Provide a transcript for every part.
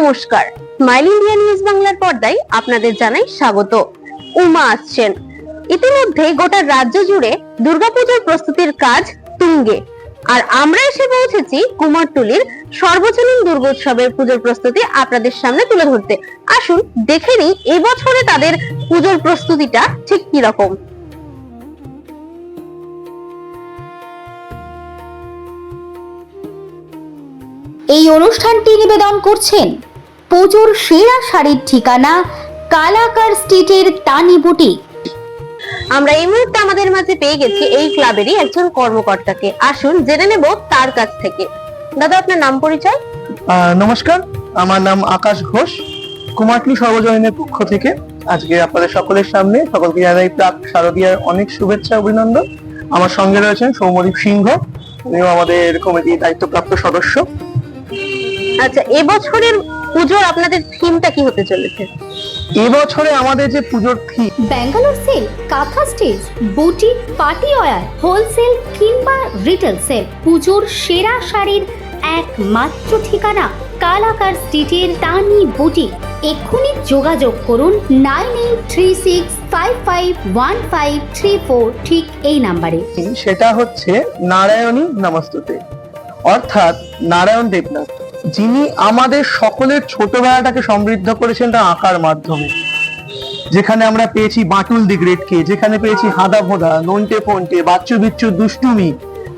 নমস্কার। Smile India news বাংলার পর্দায় আপনাদের জানাই স্বাগত। উমা আসছেন। ইতিমধ্যে গোটা রাজ্য জুড়ে দুর্গাপূজার প্রস্তুতির কাজ তুঙ্গে। আর আমরা এসে পৌঁছেছি কুমারটুলির সর্বজনীন দুর্গোৎসবের পুজোর প্রস্তুতি আপনাদের সামনে তুলে ধরতে। আসুন, দেখে নিই এবছরে তাদের পুজোর প্রস্তুতিটা ঠিক কি রকম। এই অনুষ্ঠানটি নিবেদন করছেন পুজোর সেরা শাড়ির ঠিকানা কালাকার স্ট্রিটের তানি বুটিক। আমরা এই মুহূর্তে আমাদের মাঝে পেয়ে গেছি এই ক্লাবেরই একজন কর্মকর্তাকে। আসুন জেনে নেব তার কাছ থেকে। দাদা আপনার নাম পরিচয়? নমস্কার আমার নাম আকাশ ঘোষ কুমারটুলি সর্বজনীনের পক্ষ থেকে। আজকে আপনাদের সকলের সামনে সকলকে জানাই প্রাক শারদীয়ার অনেক শুভেচ্ছা অভিনন্দন। আমার সঙ্গে রয়েছেন সৌমদীপ সিংহ উনিও আমাদের কমিটির দায়িত্বপ্রাপ্ত সদস্য। আচ্ছা এবছরের পুজোর আপনাদের থিমটা কি হতে চলেছে? এবছরে আমাদের যে পুজোর theme Bangalore sale kantha stitch boutique party wear wholesale কিংবা রিটেল সেল পুজোর সেরা শাড়ির একমাত্র ঠিকানা কালাকার স্ট্রিটের তানি বুটি এক্ষুনি যোগাযোগ করুন nine eight three six five five one five three four ঠিক এই নাম্বারে। সেটা হচ্ছে নারায়ণী নমস্তুতে। অর্থাৎ নারায়ণ দেবনাথ। যিনি আমাদের সকলের ছোটবেলাটাকে সমৃদ্ধ করেছেন তার আঁকার মাধ্যমে। যেখানে আমরা পেয়েছি বাটুল দি গ্রেটকে যেখানে পেয়েছি হাদা ভোদা, নন্টে ফন্টে, বাচ্চু বিচ্ছু দুষ্টুমি,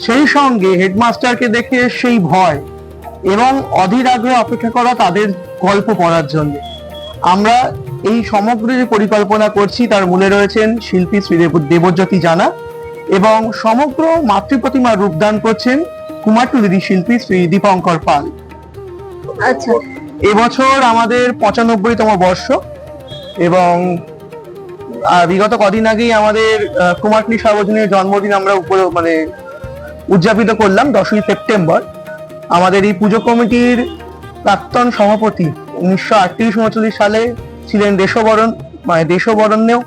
সেই সঙ্গে হেডমাস্টারকে দেখে সেই ভয় এবং অধীর আগ্রহ অপেক্ষা করা তাদের গল্প পড়ার জন্য। আমরা এই সমগ্র যে পরিকল্পনা করছি তার মূলে রয়েছেন শিল্পী শ্রী দেবজ্যোতি জানা এবং সমগ্র মাতৃ প্রতিমার রূপদান করছেন কুমারটুলির শিল্পী শ্রী দীপঙ্কর পাল। আচ্ছা। এবছর আমাদের পঁচানব্বইতম বর্ষ এবং বিগত কদিন আগেই আমাদের কুমারটুলি সার্বজনীন জন্মদিন আমরা মানে উদযাপিত করলাম দশই সেপ্টেম্বর। আমাদের এই পুজো কমিটির প্রাক্তন সভাপতি উনিশশো আটত্রিশ উনচল্লিশ সালে ছিলেন দেশবরণ মানে দেশবরণ্যেও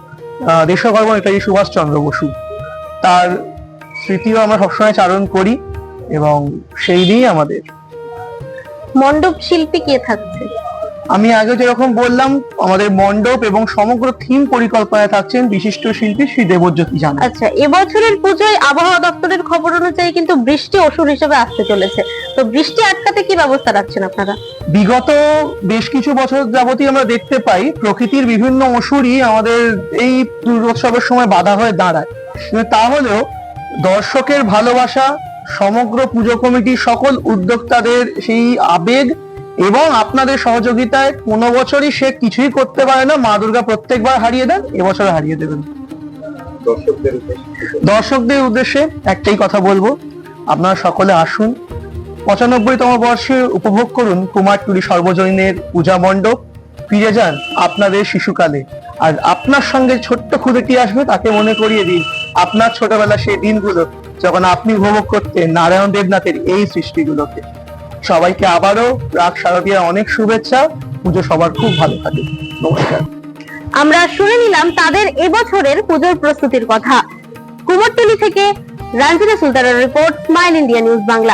দেশগর্ব নেতাজি সুভাষচন্দ্র বসু। তার স্মৃতিও আমরা সবসময় চারণ করি এবং সেই দিয়েই আমাদের মণ্ডপ শিল্পী কে থাকছে? আমি আগে যেরকম বললাম আমাদের মণ্ডপ এবং সমগ্র থিম পরিকল্পনায় থাকছেন বিশিষ্ট শিল্পী শ্রী দেবজ্যোতি জানা আচ্ছা এবছরের পুজোয় আবহাওয়া দপ্তরের খবর অনুযায়ী কিন্তু বৃষ্টি অসুর হিসেবে আসতে চলেছে। তো বৃষ্টি আটকাতে কি ব্যবস্থা রাখছেন আপনারা? বিগত বেশ কিছু বছর যাবতই আমরা দেখতে পাই প্রকৃতির বিভিন্ন অসুরই আমাদের এই দুর্গোৎসবের সময় বাধা হয়ে দাঁড়ায়। তাহলেও দর্শকের ভালোবাসা সমগ্র পুজো কমিটির সকল উদ্যোক্তাদের সেই আবেগ এবং আপনাদের সহযোগিতায় কোনো বছরই সে কিছুই করতে পারে না। মা দুর্গা প্রত্যেকবার হারিয়ে দেন এবছর হারিয়ে দেবেন। দর্শকদের উদ্দেশ্যে। একটাই কথা বলব আপনারা সকলে আসুন। পঁচানব্বইতম বর্ষে উপভোগ করুন কুমারটুলি সর্বজনীনের পূজা মণ্ডপ। ফিরে যান আপনাদের শিশুকালে। আর আপনার সঙ্গে ছোট্ট খুদেটি আসবে তাকে মনে করিয়ে দিন আপনার ছোটবেলা সেই দিনগুলো। যখন আপনি উপভোগ করতেন নারায়ণ দেবনাথের এই সৃষ্টিগুলোকে। সবাইকে আবারও রাগ শারদীয় অনেক শুভেচ্ছা, পুজো সবার খুব ভালো থাকে। নমস্কার। আমরা শুনে নিলাম তাদের এবছরের পুজোর প্রস্তুতির কথা। কুমোরটুলি থেকে রাঞ্জিনা সুলতানের report smile India news Bangla.